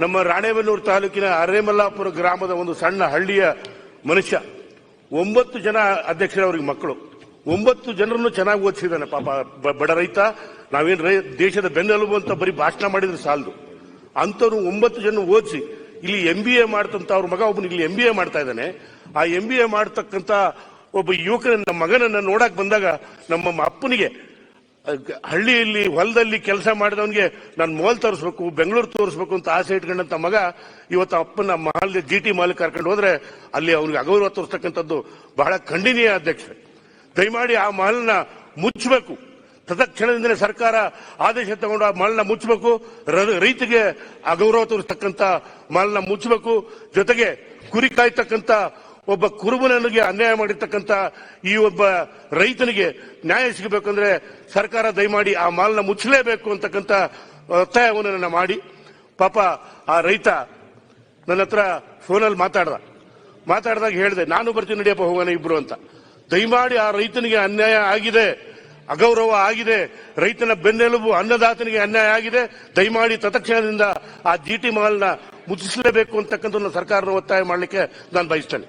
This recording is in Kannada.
ನಮ್ಮ ರಾಣೇಬೆನ್ನೂರು ತಾಲೂಕಿನ ಅರೇಮಲ್ಲಾಪುರ ಗ್ರಾಮದ ಒಂದು ಸಣ್ಣ ಹಳ್ಳಿಯ ಮನುಷ್ಯ. ಒಂಬತ್ತು ಜನ ಅಧ್ಯಕ್ಷರ ಅವ್ರಿಗೆ ಮಕ್ಕಳು. ಒಂಬತ್ತು ಜನರನ್ನು ಚೆನ್ನಾಗಿ ಓದಿಸಿದ್ದಾನೆ ಪಾಪ ಬಡ ರೈತ. ನಾವೇನ್ ದೇಶದ ಬೆನ್ನೆಲುಬು ಅಂತ ಬರೀ ಭಾಷಣ ಮಾಡಿದ್ರೆ ಸಾಲದು. ಅಂತವ್ರು ಒಂಬತ್ತು ಜನ ಓದಿಸಿ, ಇಲ್ಲಿ ಎಂ ಬಿ ಎ ಮಾಡ್ತಂತ ಅವ್ರ ಮಗ ಒಬ್ಬನು ಇಲ್ಲಿ ಎಂ ಬಿ ಎ ಮಾಡ್ತಾ ಇದ್ದಾನೆ. ಆ ಎಂ ಬಿ ಎ ಮಾಡ್ತಕ್ಕಂಥ ಒಬ್ಬ ಯುವಕನ ಮಗನನ್ನ ನೋಡಕ್ ಬಂದಾಗ ನಮ್ಮ ಅಪ್ಪನಿಗೆ ಹಳ್ಳಿಯಲ್ಲಿ ಹೊಲದಲ್ಲಿ ಕೆಲಸ ಮಾಡಿದವನಿಗೆ ನಾನು ಮೋಲ್ ತೋರಿಸ್ಬೇಕು, ಬೆಂಗಳೂರು ತೋರಿಸ್ಬೇಕು ಅಂತ ಆಸೆ ಇಟ್ಕೊಂಡಂತ ಮಗ ಇವತ್ತು ಅಪ್ಪನ ಮಹಲ್ ಜಿ ಟಿ ಮಾಲ್ ಕರ್ಕೊಂಡು ಹೋದ್ರೆ ಅಲ್ಲಿ ಅವನಿಗೆ ಅಗೌರವ ತೋರಿಸ್ತಕ್ಕಂಥದ್ದು ಬಹಳ ಖಂಡನೀಯ ಅಧ್ಯಕ್ಷ. ದಯಮಾಡಿ ಆ ಮಹಲ್ನ ಮುಚ್ಚಬೇಕು ತದಕ್ಷಣದಿಂದಲೇ ಸರ್ಕಾರ ಆದೇಶ ತಗೊಂಡು ಆ ಮಹಲ್ನ ಮುಚ್ಚಬೇಕು ರೈತಿಗೆ ಅಗೌರವ ತೋರಿಸ್ತಕ್ಕಂಥ ಮಹಲ್ನ ಮುಚ್ಚಬೇಕು ಜೊತೆಗೆ ಕುರಿ ಕಾಯ್ತಕ್ಕಂಥ ಒಬ್ಬ ಕುರುಬನಿಗೆ ಅನ್ಯಾಯ ಮಾಡಿರ್ತಕ್ಕಂಥ ಈ ಒಬ್ಬ ರೈತನಿಗೆ ನ್ಯಾಯ ಸಿಗಬೇಕಂದ್ರೆ ಸರ್ಕಾರ ದಯಮಾಡಿ ಆ ಮಾಲ್ನ ಮುಚ್ಚಲೇಬೇಕು ಅಂತಕ್ಕಂಥ ಒತ್ತಾಯವನ್ನು ನನ್ನ ಮಾಡಿ. ಪಾಪ ಆ ರೈತ ನನ್ನ ಹತ್ರ ಫೋನಲ್ಲಿ ಮಾತಾಡ್ದ. ಮಾತಾಡಿದಾಗ ಹೇಳಿದೆ, ನಾನು ಬರ್ತೀನಿ ನಡೆಯಪ್ಪ ಹೋಗೋಣ ಇಬ್ರು ಅಂತ. ದಯಮಾಡಿ ಆ ರೈತನಿಗೆ ಅನ್ಯಾಯ ಆಗಿದೆ, ಅಗೌರವ ಆಗಿದೆ, ರೈತನ ಬೆನ್ನೆಲುಬು ಅನ್ನದಾತನಿಗೆ ಅನ್ಯಾಯ ಆಗಿದೆ, ದಯಮಾಡಿ ತತ್ಕ್ಷಣದಿಂದ ಆ ಜಿಟಿ ಮಾಲ್ನ ಮುಚ್ಚಿಸಲೇಬೇಕು ಅಂತಕ್ಕಂಥ ಸರ್ಕಾರನ ಒತ್ತಾಯ ಮಾಡಲಿಕ್ಕೆ ನಾನು ಬಯಸ್ತೇನೆ.